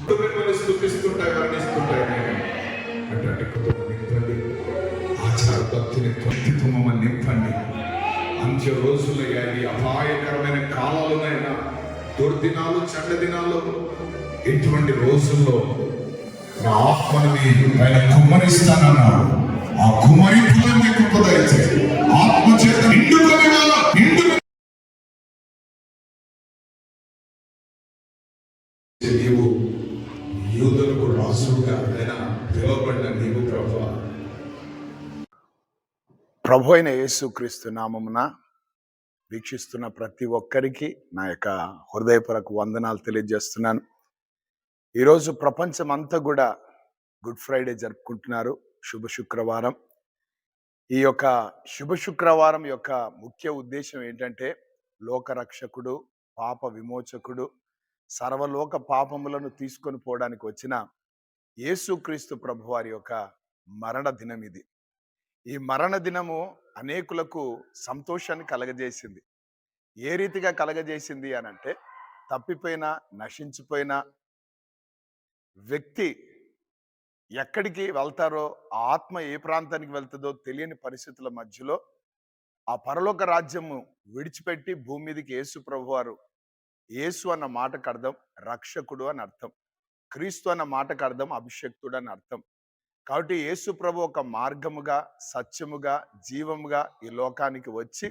మిమ్మల్ని స్థుతిస్తుంటా వర్ణిస్తుంటాయి నేను అటువంటి కుటుంబం నింపండి. ఆచార భక్తిని భక్తితో నింపండి. అంత్య రోజులు కానీ అపాయకరమైన కాలాలునైనా దుర్దినాలు చెడ్డ దినాలు ఇటువంటి రోజుల్లో నా ఆత్మను మీ పైన కుమ్మరిస్తానన్నాడు. ఆ కుమ్మరింపులో మీకు కుదరితే ఆత్మ చేత నిండుకొని నిండు నీవు యూదులకు పిలువబడిన నీవు ప్రభు. ప్రభు అయిన యేసుక్రీస్తు నామమున వీక్షిస్తున్న ప్రతి ఒక్కరికి నా యొక్క హృదయపరకు వందనాలు తెలియజేస్తున్నాను. ఈరోజు ప్రపంచం అంతా కూడా గుడ్ ఫ్రైడే జరుపుకుంటున్నారు శుభ శుక్రవారం. ఈ యొక్క శుభ శుక్రవారం యొక్క ముఖ్య ఉద్దేశం ఏంటంటే లోకరక్షకుడు పాప విమోచకుడు సర్వలోక పాపములను తీసుకొని పోవడానికి వచ్చిన యేసుక్రీస్తు ప్రభువారి యొక్క మరణ దినం ఇది. ఈ మరణ దినము అనేకులకు సంతోషాన్ని కలగజేసింది. ఏ రీతిగా కలగజేసింది అని అంటే తప్పిపోయిన నశించిపోయిన వ్యక్తి ఎక్కడికి వెళ్తారో ఆ ఆత్మ ఏ ప్రాంతానికి వెళ్తుందో తెలియని పరిస్థితుల మధ్యలో ఆ పరలోక రాజ్యము విడిచిపెట్టి భూమి మీదకి యేసు ప్రభువారు యేసు అన్న మాటకు అర్థం రక్షకుడు అని అర్థం. క్రీస్తు అన్న మాటకు అర్థం అభిషక్తుడు అని అర్థం. కాబట్టి యేసు ప్రభు ఒక మార్గముగా సత్యముగా జీవముగా ఈ లోకానికి వచ్చి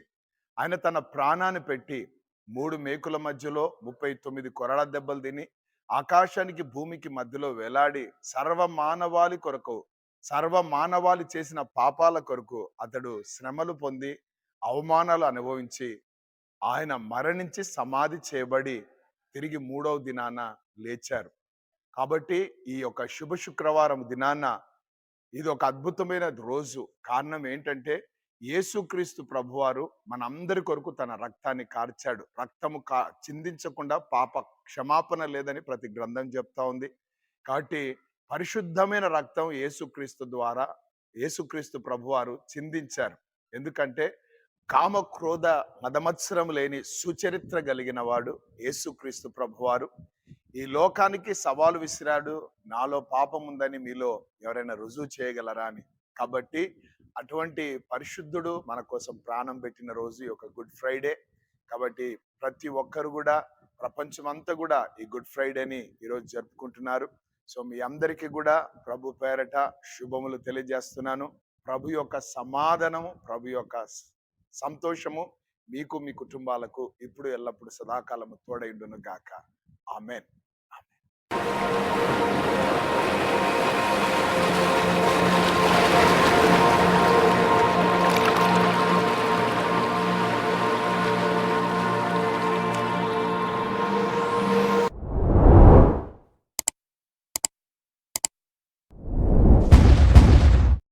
ఆయన తన ప్రాణాన్ని పెట్టి మూడు మేకుల మధ్యలో ముప్పై తొమ్మిది కొరడ దెబ్బలు తిని ఆకాశానికి భూమికి మధ్యలో వేలాడి సర్వ మానవాళి కొరకు సర్వ మానవాళి చేసిన పాపాల కొరకు అతడు శ్రమలు పొంది అవమానాలు అనుభవించి ఆయన మరణించి సమాధి చేయబడి తిరిగి మూడవ దినాన లేచారు. కాబట్టి ఈ యొక్క శుభ శుక్రవారం దినాన ఇది ఒక అద్భుతమైన రోజు. కారణం ఏంటంటే యేసుక్రీస్తు ప్రభువారు మనందరి కొరకు తన రక్తాన్ని కార్చాడు. రక్తము కా చిందించకుండా పాప క్షమాపణ లేదని ప్రతి గ్రంథం చెప్తా ఉంది. కాబట్టి పరిశుద్ధమైన రక్తం యేసుక్రీస్తు ద్వారా యేసుక్రీస్తు ప్రభువారు చిందించారు. ఎందుకంటే కామ క్రోధ మదమత్సరం లేని సుచరిత్ర కలిగిన వాడు యేసుక్రీస్తు ప్రభువారు. ఈ లోకానికి సవాలు విసిరాడు. నాలో పాపం ఉందని మీలో ఎవరైనా రుజువు చేయగలరా అని. కాబట్టి అటువంటి పరిశుద్ధుడు మన కోసం ప్రాణం పెట్టిన రోజు ఒక యొక్క గుడ్ ఫ్రైడే. కాబట్టి ప్రతి ఒక్కరు కూడా ప్రపంచమంతా కూడా ఈ గుడ్ ఫ్రైడేని ఈరోజు జరుపుకుంటున్నారు. సో మీ అందరికీ కూడా ప్రభు పేరట శుభములు తెలియజేస్తున్నాను. ప్రభు యొక్క సమాధానము ప్రభు యొక్క సంతోషము మీకు మీ కుటుంబాలకు ఇప్పుడు ఎల్లప్పుడు సదాకాలము తోడైండును గాక. ఆమెన్. Thank you.